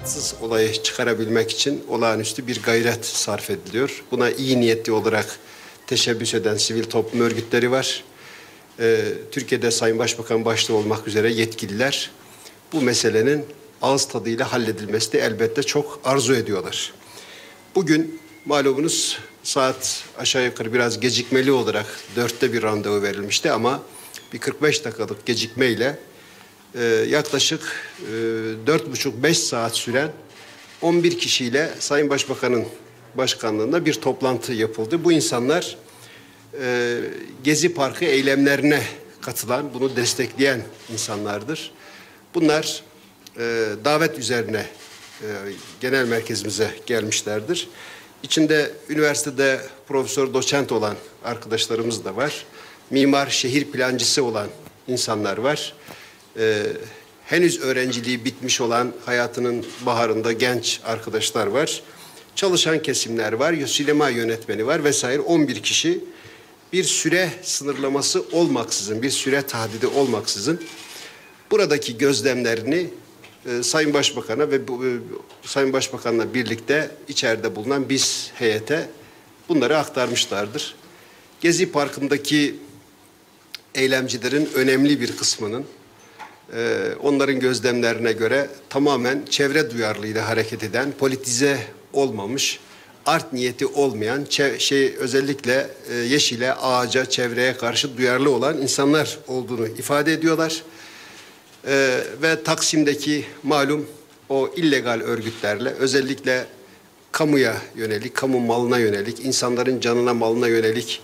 tatsız olayı çıkarabilmek için olağanüstü bir gayret sarf ediliyor. Buna iyi niyetli olarak teşebbüs eden sivil toplum örgütleri var. Ee, Türkiye'de Sayın Başbakan başta olmak üzere yetkililer bu meselenin ağız tadıyla halledilmesi de elbette çok arzu ediyorlar. Bugün malumunuz saat aşağı yukarı biraz gecikmeli olarak dörtte bir randevu verilmişti ama bir 45 dakikalık gecikmeyle e, yaklaşık dört buçuk beş saat süren 11 kişiyle Sayın Başbakan'ın başkanlığında bir toplantı yapıldı. Bu insanlar e, Gezi Parkı eylemlerine katılan, bunu destekleyen insanlardır. Bunlar e, davet üzerine e, genel merkezimize gelmişlerdir. İçinde üniversitede profesör doçent olan arkadaşlarımız da var. Mimar, şehir plancısı olan insanlar var. E, henüz öğrenciliği bitmiş olan hayatının baharında genç arkadaşlar var. Çalışan kesimler var, sinema yönetmeni var vesaire 11 kişi bir süre sınırlaması olmaksızın, bir süre tahdidi olmaksızın buradaki gözlemlerini e, Sayın Başbakan'a ve bu, e, Sayın Başbakan'la birlikte içeride bulunan biz heyete bunları aktarmışlardır. Gezi Parkı'ndaki eylemcilerin önemli bir kısmının e, onların gözlemlerine göre tamamen çevre duyarlılığıyla hareket eden, politize olmamış, art niyeti olmayan, şey özellikle e, yeşile, ağaca, çevreye karşı duyarlı olan insanlar olduğunu ifade ediyorlar. E, ve Taksim'deki malum o illegal örgütlerle özellikle kamuya yönelik, kamu malına yönelik, insanların canına malına yönelik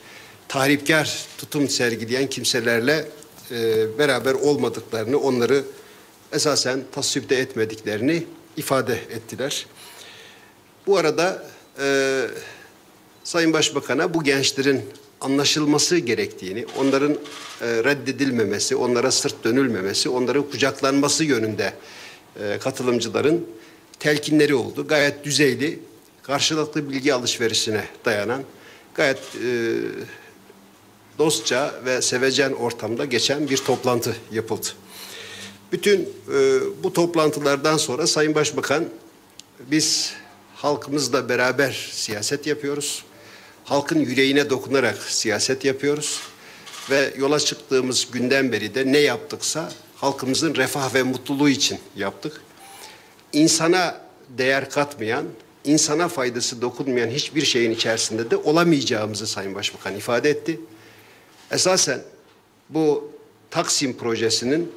tahripkar tutum sergileyen kimselerle e, beraber olmadıklarını, onları esasen tasvipte etmediklerini ifade ettiler. Bu arada e, Sayın Başbakan'a bu gençlerin anlaşılması gerektiğini, onların e, reddedilmemesi, onlara sırt dönülmemesi, onların kucaklanması yönünde e, katılımcıların telkinleri oldu. Gayet düzeyli, karşılıklı bilgi alışverişine dayanan, gayet e, dostça ve sevecen ortamda geçen bir toplantı yapıldı. Bütün e, bu toplantılardan sonra Sayın Başbakan biz halkımızla beraber siyaset yapıyoruz. Halkın yüreğine dokunarak siyaset yapıyoruz. Ve yola çıktığımız günden beri de ne yaptıksa halkımızın refah ve mutluluğu için yaptık. İnsana değer katmayan, insana faydası dokunmayan hiçbir şeyin içerisinde de olamayacağımızı Sayın Başbakan ifade etti. Esasen bu Taksim projesinin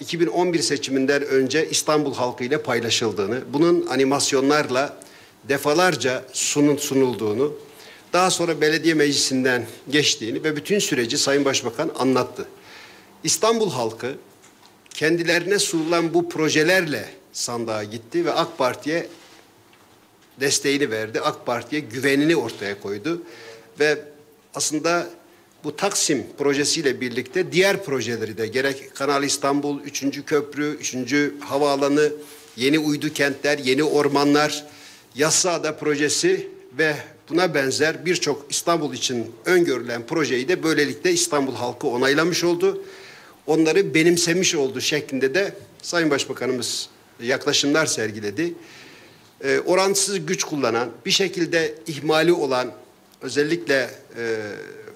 2011 seçiminden önce İstanbul halkı ile paylaşıldığını, bunun animasyonlarla defalarca sunun sunulduğunu, daha sonra belediye meclisinden geçtiğini ve bütün süreci Sayın Başbakan anlattı. İstanbul halkı kendilerine sunulan bu projelerle sandığa gitti ve AK Parti'ye desteğini verdi. AK Parti'ye güvenini ortaya koydu ve aslında bu Taksim projesiyle birlikte diğer projeleri de gerek Kanal İstanbul, 3. Köprü, 3. Havaalanı, yeni uydu kentler, yeni ormanlar, Yassıada projesi ve buna benzer birçok İstanbul için öngörülen projeyi de böylelikle İstanbul halkı onaylamış oldu. Onları benimsemiş oldu şeklinde de Sayın Başbakanımız yaklaşımlar sergiledi. E, orantısız güç kullanan, bir şekilde ihmali olan, özellikle e,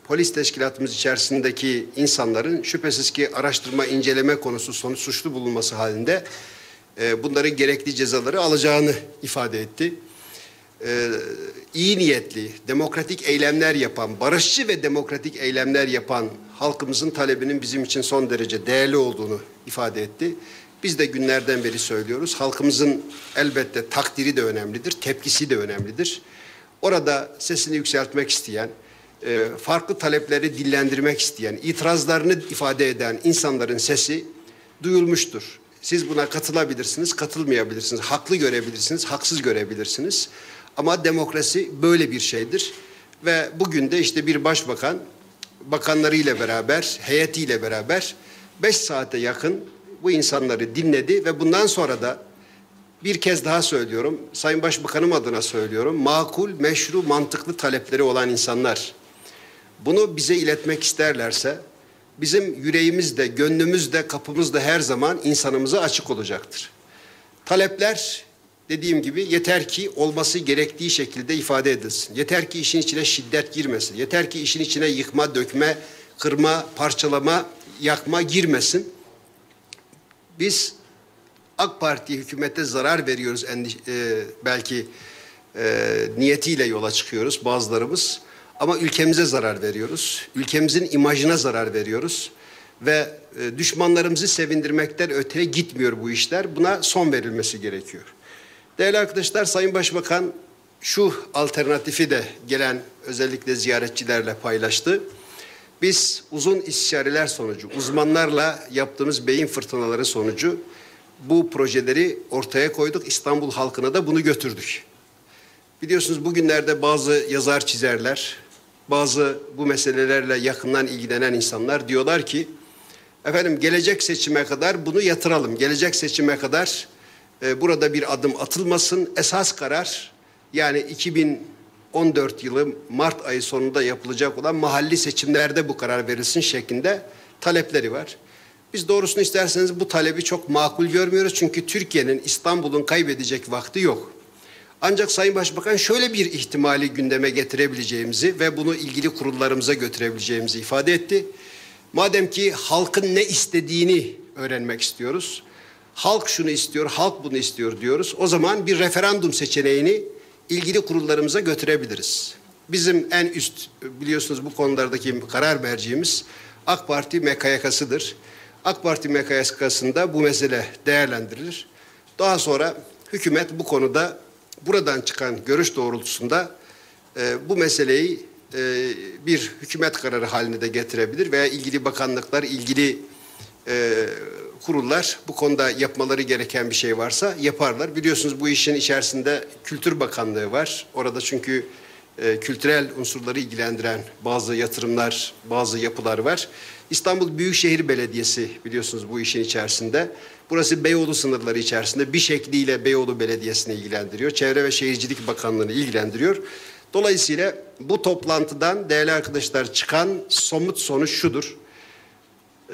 polis teşkilatımız içerisindeki insanların şüphesiz ki araştırma, inceleme konusu sonuç suçlu bulunması halinde e, bunların gerekli cezaları alacağını ifade etti. E, iyi niyetli, demokratik eylemler yapan, barışçı ve demokratik eylemler yapan halkımızın talebinin bizim için son derece değerli olduğunu ifade etti. Biz de günlerden beri söylüyoruz. Halkımızın elbette takdiri de önemlidir, tepkisi de önemlidir. Orada sesini yükseltmek isteyen, e, farklı talepleri dillendirmek isteyen, itirazlarını ifade eden insanların sesi duyulmuştur. Siz buna katılabilirsiniz, katılmayabilirsiniz, haklı görebilirsiniz, haksız görebilirsiniz. Ama demokrasi böyle bir şeydir. Ve bugün de işte bir başbakan bakanlarıyla beraber, heyetiyle beraber beş saate yakın bu insanları dinledi ve bundan sonra da bir kez daha söylüyorum, Sayın Başbakanım adına söylüyorum, makul, meşru, mantıklı talepleri olan insanlar bunu bize iletmek isterlerse bizim yüreğimiz de, gönlümüz de, kapımız da her zaman insanımıza açık olacaktır. Talepler dediğim gibi yeter ki olması gerektiği şekilde ifade edilsin. Yeter ki işin içine şiddet girmesin. Yeter ki işin içine yıkma, dökme, kırma, parçalama, yakma girmesin. Biz AK Parti hükümete zarar veriyoruz e, belki e, niyetiyle yola çıkıyoruz bazılarımız. Ama ülkemize zarar veriyoruz. Ülkemizin imajına zarar veriyoruz. Ve e, düşmanlarımızı sevindirmekten öteye gitmiyor bu işler. Buna son verilmesi gerekiyor. Değerli arkadaşlar, Sayın Başbakan şu alternatifi de gelen özellikle ziyaretçilerle paylaştı. Biz uzun istişareler sonucu, uzmanlarla yaptığımız beyin fırtınaları sonucu bu projeleri ortaya koyduk. İstanbul halkına da bunu götürdük. Biliyorsunuz bugünlerde bazı yazar çizerler, bazı bu meselelerle yakından ilgilenen insanlar diyorlar ki efendim gelecek seçime kadar bunu yatıralım. Gelecek seçime kadar e, burada bir adım atılmasın. Esas karar yani 2014 yılı Mart ayı sonunda yapılacak olan mahalli seçimlerde bu karar verilsin şeklinde talepleri var. Biz doğrusunu isterseniz bu talebi çok makul görmüyoruz. Çünkü Türkiye'nin İstanbul'un kaybedecek vakti yok. Ancak Sayın Başbakan şöyle bir ihtimali gündeme getirebileceğimizi ve bunu ilgili kurullarımıza götürebileceğimizi ifade etti. Madem ki halkın ne istediğini öğrenmek istiyoruz. Halk şunu istiyor, halk bunu istiyor diyoruz. O zaman bir referandum seçeneğini ilgili kurullarımıza götürebiliriz. Bizim en üst biliyorsunuz bu konulardaki karar merciğimiz AK Parti MKYK'sıdır. AK Parti MKYK'sında bu mesele değerlendirilir. Daha sonra hükümet bu konuda buradan çıkan görüş doğrultusunda e, bu meseleyi e, bir hükümet kararı haline de getirebilir veya ilgili bakanlıklar, ilgili e, kurullar bu konuda yapmaları gereken bir şey varsa yaparlar. Biliyorsunuz bu işin içerisinde Kültür Bakanlığı var. Orada çünkü e, kültürel unsurları ilgilendiren bazı yatırımlar, bazı yapılar var. İstanbul Büyükşehir Belediyesi biliyorsunuz bu işin içerisinde. Burası Beyoğlu sınırları içerisinde bir şekliyle Beyoğlu Belediyesi'ni ilgilendiriyor. Çevre ve Şehircilik Bakanlığı'nı ilgilendiriyor. Dolayısıyla bu toplantıdan değerli arkadaşlar çıkan somut sonuç şudur.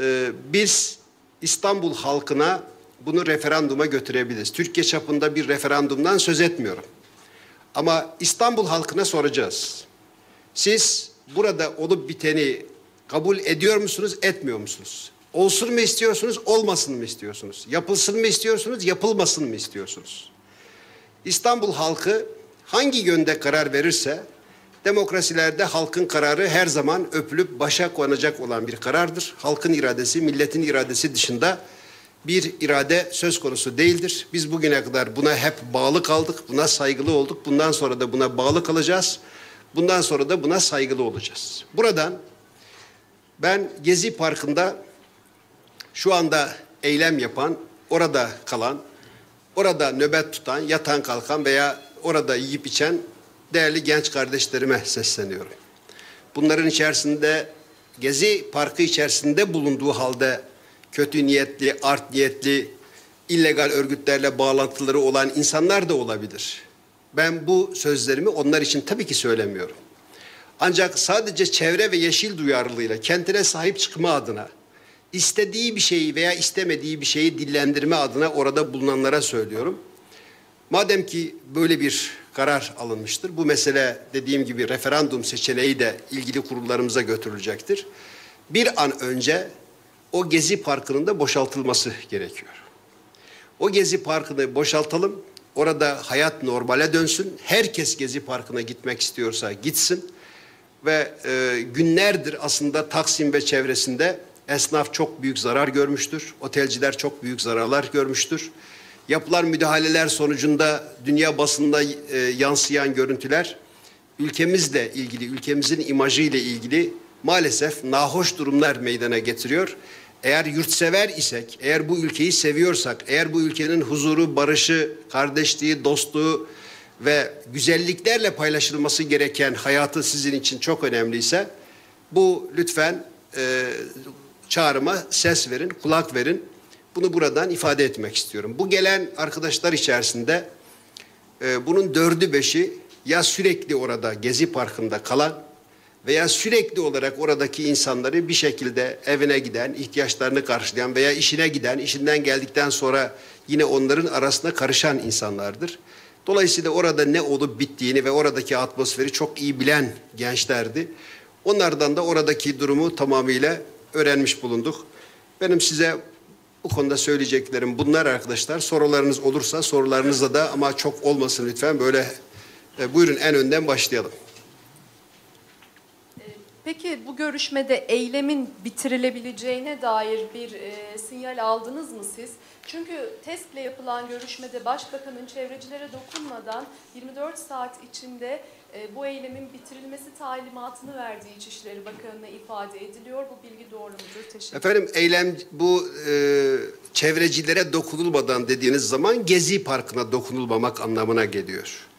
Ee, biz İstanbul halkına bunu referanduma götürebiliriz. Türkiye çapında bir referandumdan söz etmiyorum. Ama İstanbul halkına soracağız. Siz burada olup biteni kabul ediyor musunuz, etmiyor musunuz? Olsun mu istiyorsunuz, olmasın mı istiyorsunuz? Yapılsın mı istiyorsunuz, yapılmasın mı istiyorsunuz? İstanbul halkı hangi yönde karar verirse demokrasilerde halkın kararı her zaman öpülüp başa konacak olan bir karardır. Halkın iradesi, milletin iradesi dışında bir irade söz konusu değildir. Biz bugüne kadar buna hep bağlı kaldık, buna saygılı olduk. Bundan sonra da buna bağlı kalacağız. Bundan sonra da buna saygılı olacağız. Buradan ben Gezi Parkı'nda şu anda eylem yapan, orada kalan, orada nöbet tutan, yatan kalkan veya orada yiyip içen değerli genç kardeşlerime sesleniyorum. Bunların içerisinde Gezi Parkı içerisinde bulunduğu halde kötü niyetli, art niyetli, illegal örgütlerle bağlantıları olan insanlar da olabilir. Ben bu sözlerimi onlar için tabii ki söylemiyorum. Ancak sadece çevre ve yeşil duyarlılığıyla kentine sahip çıkma adına istediği bir şeyi veya istemediği bir şeyi dillendirme adına orada bulunanlara söylüyorum. Madem ki böyle bir karar alınmıştır, bu mesele dediğim gibi referandum seçeneği de ilgili kurullarımıza götürülecektir. Bir an önce o Gezi Parkı'nın da boşaltılması gerekiyor. O Gezi Parkı'nı boşaltalım, orada hayat normale dönsün. Herkes Gezi Parkı'na gitmek istiyorsa gitsin. Ve e, günlerdir aslında Taksim ve çevresinde esnaf çok büyük zarar görmüştür. Otelciler çok büyük zararlar görmüştür. Yapılan müdahaleler sonucunda dünya basında e, yansıyan görüntüler ülkemizle ilgili, ülkemizin imajı ile ilgili maalesef nahoş durumlar meydana getiriyor. Eğer yurtsever isek, eğer bu ülkeyi seviyorsak, eğer bu ülkenin huzuru, barışı, kardeşliği, dostluğu ve güzelliklerle paylaşılması gereken hayatı sizin için çok önemliyse bu lütfen e, çağrıma ses verin, kulak verin. Bunu buradan ifade etmek istiyorum. Bu gelen arkadaşlar içerisinde e, bunun dördü beşi ya sürekli orada Gezi Parkı'nda kalan veya sürekli olarak oradaki insanları bir şekilde evine giden, ihtiyaçlarını karşılayan veya işine giden, işinden geldikten sonra yine onların arasında karışan insanlardır. Dolayısıyla orada ne olup bittiğini ve oradaki atmosferi çok iyi bilen gençlerdi. Onlardan da oradaki durumu tamamıyla öğrenmiş bulunduk. Benim size bu konuda söyleyeceklerim bunlar arkadaşlar. Sorularınız olursa sorularınızda da ama çok olmasın lütfen böyle e, buyurun en önden başlayalım. Peki bu görüşmede eylemin bitirilebileceğine dair bir e, sinyal aldınız mı siz? Çünkü TESK'le yapılan görüşmede Başbakanın çevrecilere dokunmadan 24 saat içinde e, bu eylemin bitirilmesi talimatını verdiği İçişleri Bakanı'na ifade ediliyor. Bu bilgi doğru mudur? Teşekkür Efendim eylem bu e, çevrecilere dokunulmadan dediğiniz zaman Gezi Parkı'na dokunulmamak anlamına geliyor.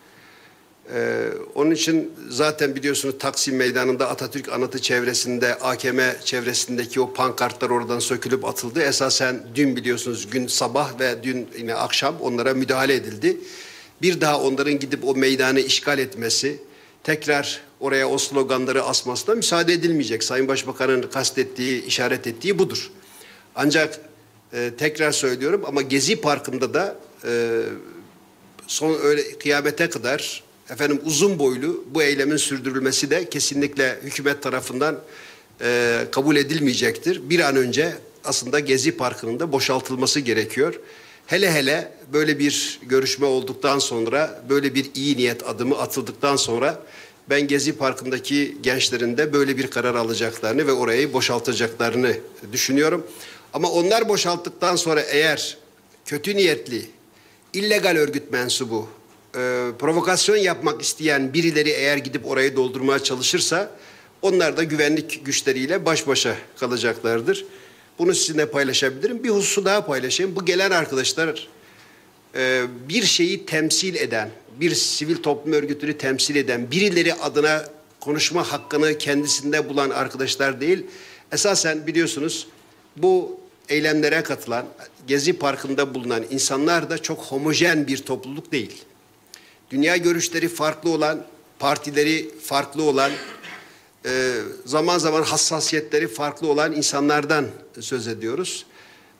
Ee, onun için zaten biliyorsunuz Taksim Meydanı'nda Atatürk Anıtı çevresinde, AKM çevresindeki o pankartlar oradan sökülüp atıldı. Esasen dün biliyorsunuz gün sabah ve dün yine akşam onlara müdahale edildi. Bir daha onların gidip o meydanı işgal etmesi, tekrar oraya o sloganları asmasına müsaade edilmeyecek. Sayın Başbakan'ın kastettiği, işaret ettiği budur. Ancak e, tekrar söylüyorum ama Gezi Parkı'nda da e, son öyle kıyamete kadar efendim uzun boylu bu eylemin sürdürülmesi de kesinlikle hükümet tarafından e, kabul edilmeyecektir. Bir an önce aslında Gezi Parkı'nın da boşaltılması gerekiyor. Hele hele böyle bir görüşme olduktan sonra, böyle bir iyi niyet adımı atıldıktan sonra ben Gezi Parkı'ndaki gençlerin de böyle bir karar alacaklarını ve orayı boşaltacaklarını düşünüyorum. Ama onlar boşalttıktan sonra eğer kötü niyetli, illegal örgüt mensubu, e, provokasyon yapmak isteyen birileri eğer gidip orayı doldurmaya çalışırsa onlar da güvenlik güçleriyle baş başa kalacaklardır. Bunu sizinle paylaşabilirim. Bir hususu daha paylaşayım. Bu gelen arkadaşlar e, bir şeyi temsil eden, bir sivil toplum örgütünü temsil eden, birileri adına konuşma hakkını kendisinde bulan arkadaşlar değil. Esasen biliyorsunuz bu eylemlere katılan, Gezi Parkı'nda bulunan insanlar da çok homojen bir topluluk değil dünya görüşleri farklı olan, partileri farklı olan, e, zaman zaman hassasiyetleri farklı olan insanlardan söz ediyoruz.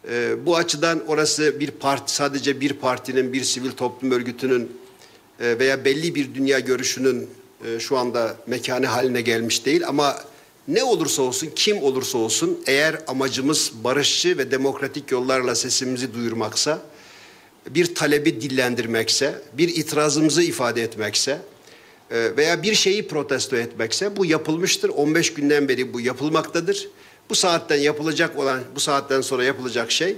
E, bu açıdan orası bir parti, sadece bir partinin, bir sivil toplum örgütünün e, veya belli bir dünya görüşünün şu anda mekanı haline gelmiş değil ama ne olursa olsun, kim olursa olsun eğer amacımız barışçı ve demokratik yollarla sesimizi duyurmaksa, bir talebi dillendirmekse, bir itirazımızı ifade etmekse e, veya bir şeyi protesto etmekse bu yapılmıştır. 15 günden beri bu yapılmaktadır. Bu saatten yapılacak olan, bu saatten sonra yapılacak şey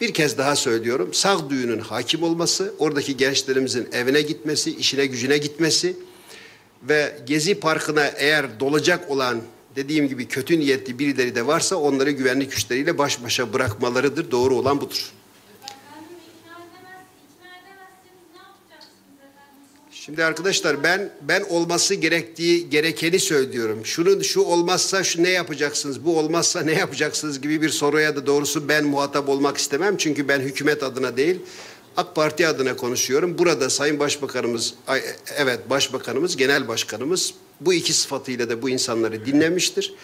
bir kez daha söylüyorum. Sağduyunun hakim olması, oradaki gençlerimizin evine gitmesi, işine gücüne gitmesi ve Gezi Parkı'na eğer dolacak olan dediğim gibi kötü niyetli birileri de varsa onları güvenlik güçleriyle baş başa bırakmalarıdır. Doğru olan budur. Şimdi arkadaşlar ben ben olması gerektiği gerekeni söylüyorum. Şunun şu olmazsa şu ne yapacaksınız? Bu olmazsa ne yapacaksınız gibi bir soruya da doğrusu ben muhatap olmak istemem. Çünkü ben hükümet adına değil AK Parti adına konuşuyorum. Burada Sayın Başbakanımız evet Başbakanımız, Genel Başkanımız bu iki sıfatıyla da bu insanları dinlemiştir.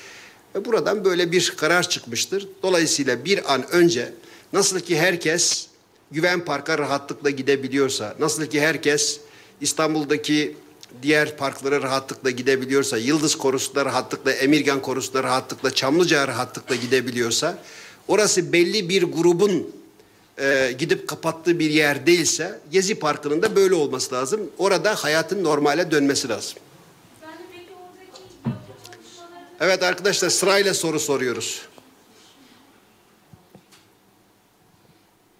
Ve buradan böyle bir karar çıkmıştır. Dolayısıyla bir an önce nasıl ki herkes Güven Park'a rahatlıkla gidebiliyorsa, nasıl ki herkes İstanbul'daki diğer parklara rahatlıkla gidebiliyorsa, Yıldız Korusu'na rahatlıkla, Emirgan Korusu'na rahatlıkla, Çamlıca'ya rahatlıkla gidebiliyorsa, orası belli bir grubun e, gidip kapattığı bir yer değilse, Gezi Parkı'nın da böyle olması lazım. Orada hayatın normale dönmesi lazım. Evet arkadaşlar sırayla soru soruyoruz.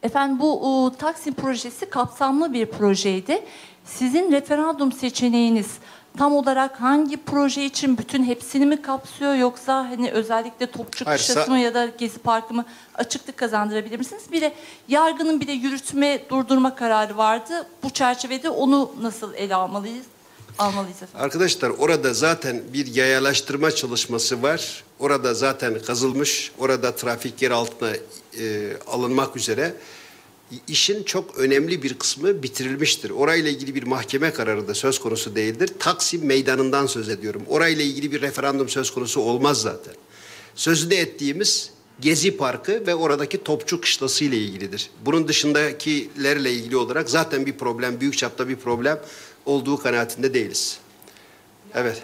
Efendim bu o, Taksim projesi kapsamlı bir projeydi. Sizin referandum seçeneğiniz tam olarak hangi proje için bütün hepsini mi kapsıyor yoksa hani özellikle Topçu Hayır, Kuşası mı ya da Gezi Parkı mı açıklık kazandırabilir misiniz? Bir de yargının bir de yürütme durdurma kararı vardı. Bu çerçevede onu nasıl ele almalıyız? Almalıyız efendim. Arkadaşlar orada zaten bir yayalaştırma çalışması var. Orada zaten kazılmış. Orada trafik yer altına e, alınmak üzere işin çok önemli bir kısmı bitirilmiştir. Orayla ilgili bir mahkeme kararı da söz konusu değildir. Taksim meydanından söz ediyorum. Orayla ilgili bir referandum söz konusu olmaz zaten. Sözünü ettiğimiz Gezi Parkı ve oradaki Topçu Kışlası ile ilgilidir. Bunun dışındakilerle ilgili olarak zaten bir problem, büyük çapta bir problem olduğu kanaatinde değiliz. Evet.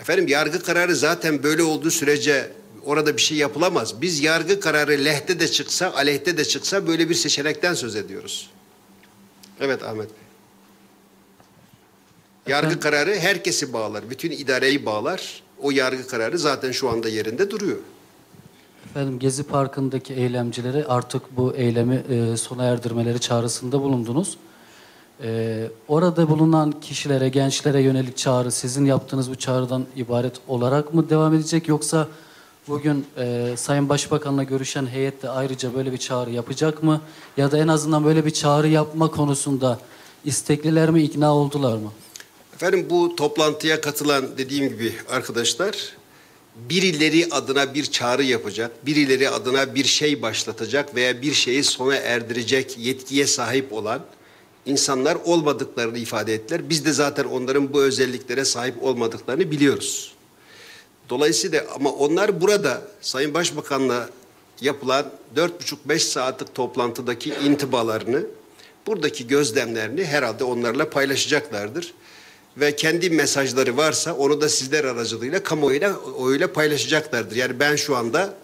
Efendim yargı kararı zaten böyle olduğu sürece orada bir şey yapılamaz. Biz yargı kararı lehte de çıksa, aleyhte de çıksa böyle bir seçenekten söz ediyoruz. Evet Ahmet Bey. Yargı Efendim? kararı herkesi bağlar, bütün idareyi bağlar. O yargı kararı zaten şu anda yerinde duruyor. Efendim Gezi Parkı'ndaki eylemcileri artık bu eylemi e, sona erdirmeleri çağrısında bulundunuz. E, orada bulunan kişilere, gençlere yönelik çağrı sizin yaptığınız bu çağrıdan ibaret olarak mı devam edecek yoksa bugün e, Sayın Başbakan'la görüşen heyet de ayrıca böyle bir çağrı yapacak mı? Ya da en azından böyle bir çağrı yapma konusunda istekliler mi, ikna oldular mı? Efendim bu toplantıya katılan dediğim gibi arkadaşlar birileri adına bir çağrı yapacak, birileri adına bir şey başlatacak veya bir şeyi sona erdirecek yetkiye sahip olan insanlar olmadıklarını ifade ettiler. Biz de zaten onların bu özelliklere sahip olmadıklarını biliyoruz. Dolayısıyla ama onlar burada Sayın Başbakan'la yapılan 4,5-5 saatlik toplantıdaki intibalarını, buradaki gözlemlerini herhalde onlarla paylaşacaklardır. Ve kendi mesajları varsa onu da sizler aracılığıyla kamuoyuyla oyuyla paylaşacaklardır. Yani ben şu anda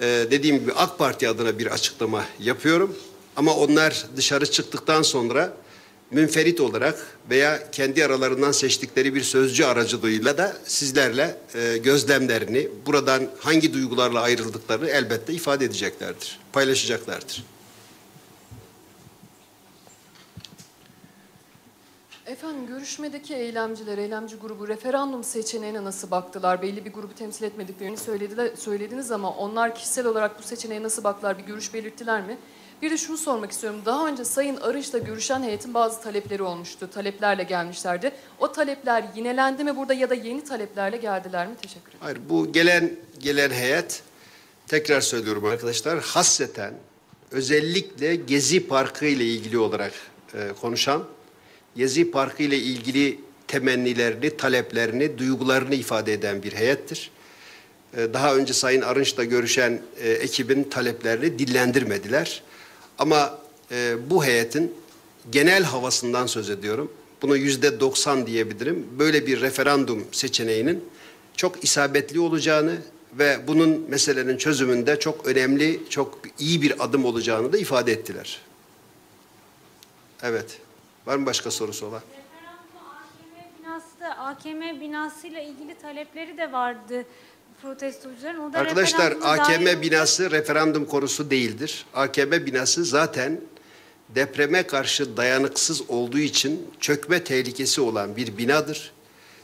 e, dediğim gibi AK Parti adına bir açıklama yapıyorum. Ama onlar dışarı çıktıktan sonra münferit olarak veya kendi aralarından seçtikleri bir sözcü aracılığıyla da sizlerle e, gözlemlerini, buradan hangi duygularla ayrıldıklarını elbette ifade edeceklerdir, paylaşacaklardır. Efendim görüşmedeki eylemciler, eylemci grubu referandum seçeneğine nasıl baktılar? Belli bir grubu temsil etmediklerini söylediler, söylediniz ama onlar kişisel olarak bu seçeneğe nasıl baktılar? Bir görüş belirttiler mi? Bir de şunu sormak istiyorum. Daha önce Sayın Arınç'la görüşen heyetin bazı talepleri olmuştu. Taleplerle gelmişlerdi. O talepler yinelendi mi burada ya da yeni taleplerle geldiler mi? Teşekkür ederim. Hayır bu gelen gelen heyet tekrar söylüyorum arkadaşlar hasreten özellikle Gezi Parkı ile ilgili olarak e, konuşan Gezi Parkı ile ilgili temennilerini, taleplerini, duygularını ifade eden bir heyettir. E, daha önce Sayın Arınç'la görüşen e, ekibin taleplerini dillendirmediler. Ama e, bu heyetin genel havasından söz ediyorum. Bunu yüzde 90 diyebilirim. Böyle bir referandum seçeneğinin çok isabetli olacağını ve bunun meselenin çözümünde çok önemli, çok iyi bir adım olacağını da ifade ettiler. Evet. Var mı başka sorusu olan? AKM binası binasıyla ilgili talepleri de vardı protestocuların. O da Arkadaşlar AKM dahil- binası referandum konusu değildir. AKM binası zaten depreme karşı dayanıksız olduğu için çökme tehlikesi olan bir binadır.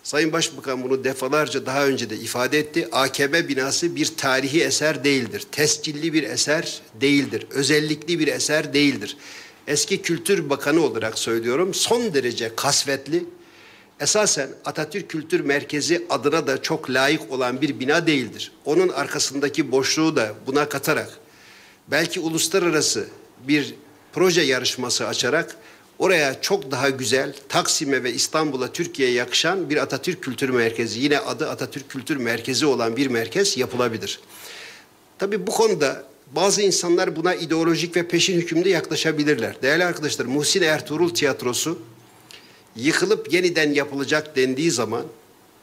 Sayın Başbakan bunu defalarca daha önce de ifade etti. AKM binası bir tarihi eser değildir. Tescilli bir eser değildir. Özellikli bir eser değildir. Eski Kültür Bakanı olarak söylüyorum son derece kasvetli, esasen Atatürk Kültür Merkezi adına da çok layık olan bir bina değildir. Onun arkasındaki boşluğu da buna katarak belki uluslararası bir proje yarışması açarak oraya çok daha güzel Taksim'e ve İstanbul'a Türkiye'ye yakışan bir Atatürk Kültür Merkezi yine adı Atatürk Kültür Merkezi olan bir merkez yapılabilir. Tabii bu konuda bazı insanlar buna ideolojik ve peşin hükümde yaklaşabilirler. Değerli arkadaşlar Muhsin Ertuğrul Tiyatrosu yıkılıp yeniden yapılacak dendiği zaman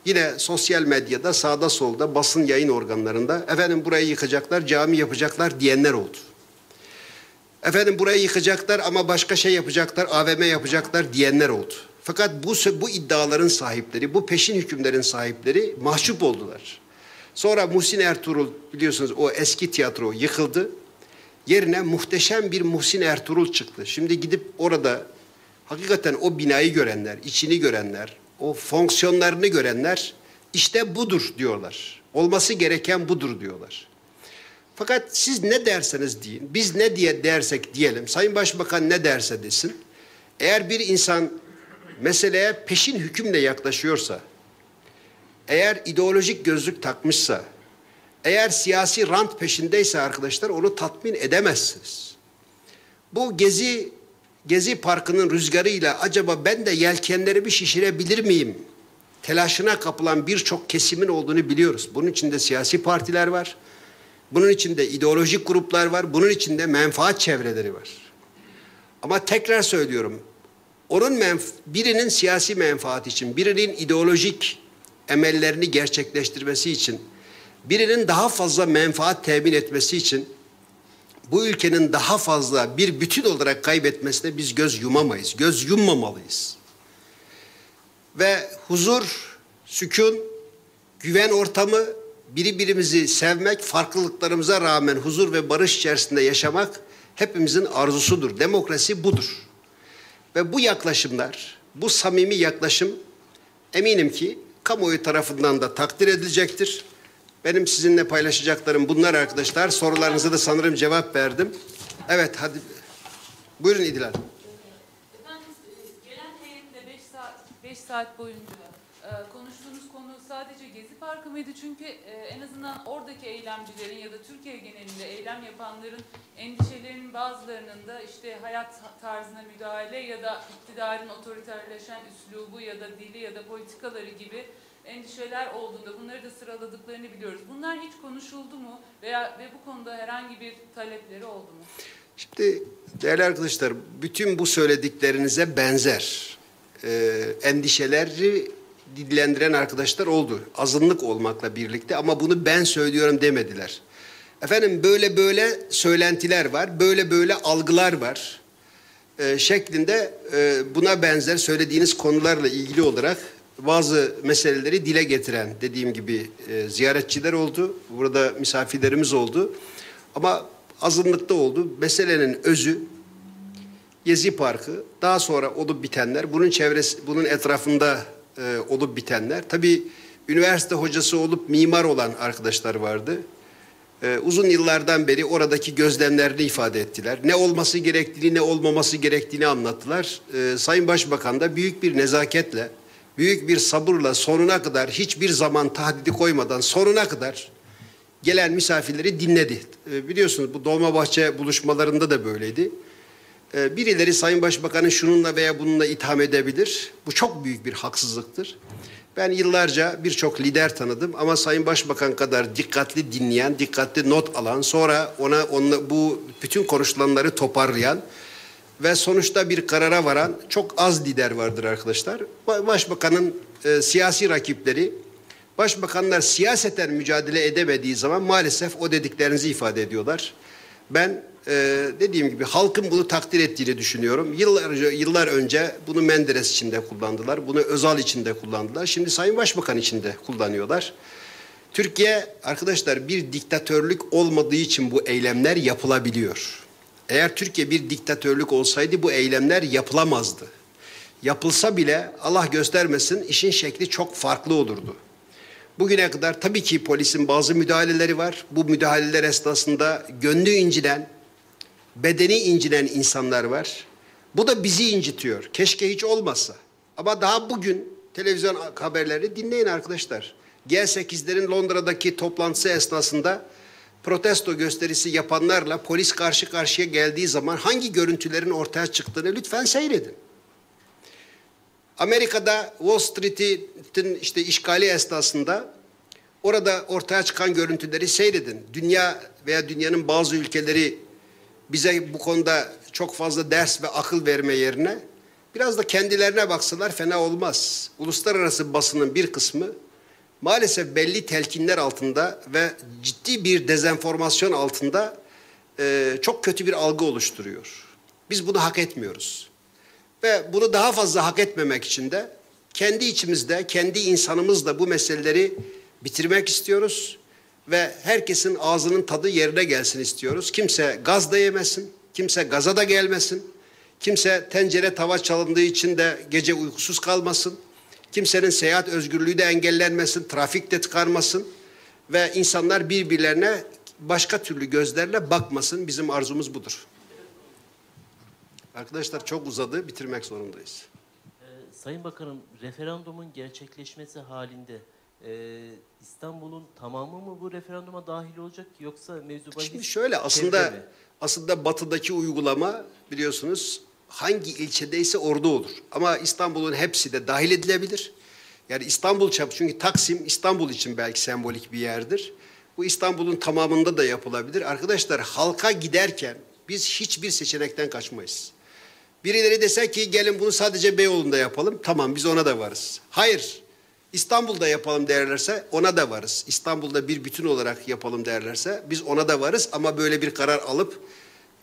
yine sosyal medyada sağda solda basın yayın organlarında efendim burayı yıkacaklar cami yapacaklar diyenler oldu. Efendim burayı yıkacaklar ama başka şey yapacaklar AVM yapacaklar diyenler oldu. Fakat bu, bu iddiaların sahipleri bu peşin hükümlerin sahipleri mahcup oldular. Sonra Muhsin Ertuğrul biliyorsunuz o eski tiyatro yıkıldı. Yerine muhteşem bir Muhsin Ertuğrul çıktı. Şimdi gidip orada hakikaten o binayı görenler, içini görenler, o fonksiyonlarını görenler işte budur diyorlar. Olması gereken budur diyorlar. Fakat siz ne derseniz deyin, biz ne diye dersek diyelim, Sayın Başbakan ne derse desin. Eğer bir insan meseleye peşin hükümle yaklaşıyorsa, eğer ideolojik gözlük takmışsa, eğer siyasi rant peşindeyse arkadaşlar onu tatmin edemezsiniz. Bu Gezi Gezi Parkı'nın rüzgarıyla acaba ben de yelkenlerimi şişirebilir miyim? Telaşına kapılan birçok kesimin olduğunu biliyoruz. Bunun içinde siyasi partiler var. Bunun içinde ideolojik gruplar var. Bunun içinde menfaat çevreleri var. Ama tekrar söylüyorum. Onun birinin siyasi menfaat için, birinin ideolojik emellerini gerçekleştirmesi için, birinin daha fazla menfaat temin etmesi için bu ülkenin daha fazla bir bütün olarak kaybetmesine biz göz yumamayız. Göz yummamalıyız. Ve huzur, sükun, güven ortamı, birbirimizi sevmek, farklılıklarımıza rağmen huzur ve barış içerisinde yaşamak hepimizin arzusudur. Demokrasi budur. Ve bu yaklaşımlar, bu samimi yaklaşım eminim ki kamuoyu tarafından da takdir edilecektir. Benim sizinle paylaşacaklarım bunlar arkadaşlar. Sorularınıza da sanırım cevap verdim. Evet hadi. Buyurun İdil Hanım. Efendim e, gelen heyetle 5 saat 5 saat boyunca e, konuştuğunuz konu sadece Gezi Parkı mıydı? Çünkü e, en azından oradaki eylemcilerin ya da Türkiye genelinde eylem yapanların endişelerinin bazılarının da işte hayat tarzına müdahale ya da iktidarın otoriterleşen üslubu ya da dili ya da politikaları gibi endişeler olduğunda bunları da sıraladıklarını biliyoruz. Bunlar hiç konuşuldu mu veya ve bu konuda herhangi bir talepleri oldu mu? Şimdi değerli arkadaşlar bütün bu söylediklerinize benzer e, endişeleri dillendiren arkadaşlar oldu. Azınlık olmakla birlikte ama bunu ben söylüyorum demediler. Efendim böyle böyle söylentiler var, böyle böyle algılar var e, şeklinde e, buna benzer söylediğiniz konularla ilgili olarak bazı meseleleri dile getiren dediğim gibi e, ziyaretçiler oldu. Burada misafirlerimiz oldu. Ama azınlıkta oldu. Meselenin özü Gezi Parkı, daha sonra olup bitenler, bunun çevresi, bunun etrafında e, olup bitenler. Tabii üniversite hocası olup mimar olan arkadaşlar vardı. E, uzun yıllardan beri oradaki gözlemlerini ifade ettiler. Ne olması gerektiğini, ne olmaması gerektiğini anlattılar. E, Sayın Başbakan da büyük bir nezaketle, büyük bir sabırla sonuna kadar hiçbir zaman tahdidi koymadan sonuna kadar gelen misafirleri dinledi. E, biliyorsunuz bu Dolmabahçe buluşmalarında da böyleydi. E, birileri Sayın Başbakan'ı şununla veya bununla itham edebilir. Bu çok büyük bir haksızlıktır. Ben yıllarca birçok lider tanıdım ama Sayın Başbakan kadar dikkatli dinleyen, dikkatli not alan, sonra ona onunla bu bütün konuşulanları toparlayan ve sonuçta bir karara varan çok az lider vardır arkadaşlar. Ba- Başbakanın e, siyasi rakipleri Başbakanlar siyaseten mücadele edemediği zaman maalesef o dediklerinizi ifade ediyorlar. Ben e, dediğim gibi halkın bunu takdir ettiğini düşünüyorum. Yıllar, yıllar önce bunu Menderes için de kullandılar. Bunu Özal için de kullandılar. Şimdi Sayın Başbakan için de kullanıyorlar. Türkiye arkadaşlar bir diktatörlük olmadığı için bu eylemler yapılabiliyor. Eğer Türkiye bir diktatörlük olsaydı bu eylemler yapılamazdı. Yapılsa bile Allah göstermesin işin şekli çok farklı olurdu. Bugüne kadar tabii ki polisin bazı müdahaleleri var. Bu müdahaleler esnasında gönlü incilen, bedeni incinen insanlar var. Bu da bizi incitiyor. Keşke hiç olmasa. Ama daha bugün televizyon haberleri dinleyin arkadaşlar. G8'lerin Londra'daki toplantısı esnasında protesto gösterisi yapanlarla polis karşı karşıya geldiği zaman hangi görüntülerin ortaya çıktığını lütfen seyredin. Amerika'da Wall Street'in işte işgali esnasında orada ortaya çıkan görüntüleri seyredin. Dünya veya dünyanın bazı ülkeleri bize bu konuda çok fazla ders ve akıl verme yerine biraz da kendilerine baksalar fena olmaz. Uluslararası basının bir kısmı maalesef belli telkinler altında ve ciddi bir dezenformasyon altında e, çok kötü bir algı oluşturuyor. Biz bunu hak etmiyoruz. Ve bunu daha fazla hak etmemek için de kendi içimizde, kendi insanımızla bu meseleleri bitirmek istiyoruz. Ve herkesin ağzının tadı yerine gelsin istiyoruz. Kimse gaz da yemesin, kimse gaza da gelmesin. Kimse tencere tava çalındığı için de gece uykusuz kalmasın. Kimsenin seyahat özgürlüğü de engellenmesin, trafik de tıkanmasın. Ve insanlar birbirlerine başka türlü gözlerle bakmasın. Bizim arzumuz budur. Arkadaşlar çok uzadı, bitirmek zorundayız. Ee, Sayın Bakanım, referandumun gerçekleşmesi halinde Ee, İstanbul'un tamamı mı bu referanduma dahil olacak yoksa mevzu bahis Şimdi şöyle aslında aslında batıdaki uygulama biliyorsunuz hangi ilçedeyse orada olur. Ama İstanbul'un hepsi de dahil edilebilir. Yani İstanbul çapı çünkü Taksim İstanbul için belki sembolik bir yerdir. Bu İstanbul'un tamamında da yapılabilir. Arkadaşlar halka giderken biz hiçbir seçenekten kaçmayız. Birileri dese ki gelin bunu sadece Beyoğlu'nda yapalım. Tamam biz ona da varız. Hayır. İstanbul'da yapalım derlerse ona da varız. İstanbul'da bir bütün olarak yapalım derlerse biz ona da varız ama böyle bir karar alıp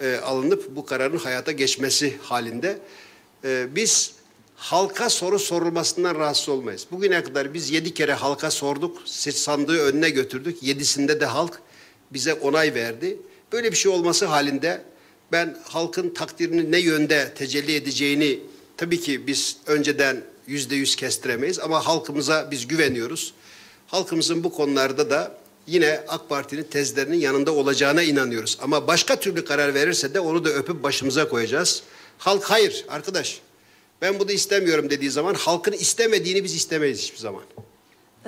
e, alınıp bu kararın hayata geçmesi halinde e, biz halka soru sorulmasından rahatsız olmayız. Bugüne kadar biz yedi kere halka sorduk, sandığı önüne götürdük. Yedisinde de halk bize onay verdi. Böyle bir şey olması halinde ben halkın takdirini ne yönde tecelli edeceğini tabii ki biz önceden yüzde yüz kestiremeyiz ama halkımıza biz güveniyoruz. Halkımızın bu konularda da yine AK Parti'nin tezlerinin yanında olacağına inanıyoruz. Ama başka türlü karar verirse de onu da öpüp başımıza koyacağız. Halk hayır arkadaş ben bunu istemiyorum dediği zaman halkın istemediğini biz istemeyiz hiçbir zaman.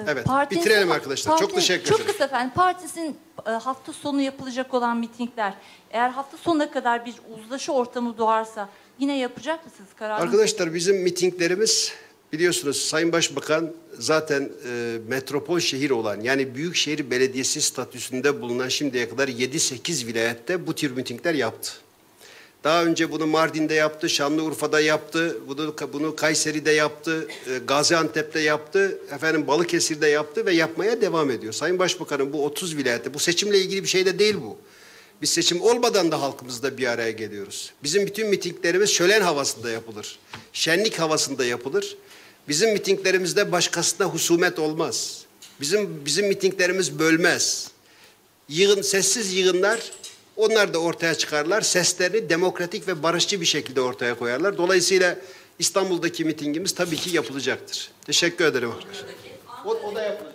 Evet, Partinizin- bitirelim arkadaşlar. Çok parti- teşekkür Çok ederim. kısa efendim. Partinizin e, hafta sonu yapılacak olan mitingler eğer hafta sonuna kadar bir uzlaşı ortamı doğarsa yine yapacak mısınız kararınızı? Arkadaşlar bizim mitinglerimiz biliyorsunuz Sayın Başbakan zaten e, metropol şehir olan yani büyükşehir belediyesi statüsünde bulunan şimdiye kadar 7-8 vilayette bu tür mitingler yaptı. Daha önce bunu Mardin'de yaptı, Şanlıurfa'da yaptı, bunu, bunu Kayseri'de yaptı, e, Gaziantep'te yaptı, efendim Balıkesir'de yaptı ve yapmaya devam ediyor. Sayın Başbakanım bu 30 vilayette, bu seçimle ilgili bir şey de değil bu. Biz seçim olmadan da halkımızla bir araya geliyoruz. Bizim bütün mitinglerimiz şölen havasında yapılır. Şenlik havasında yapılır. Bizim mitinglerimizde başkasına husumet olmaz. Bizim bizim mitinglerimiz bölmez. Yığın sessiz yığınlar onlar da ortaya çıkarlar. Seslerini demokratik ve barışçı bir şekilde ortaya koyarlar. Dolayısıyla İstanbul'daki mitingimiz tabii ki yapılacaktır. Teşekkür ederim. O, o da yapılacak.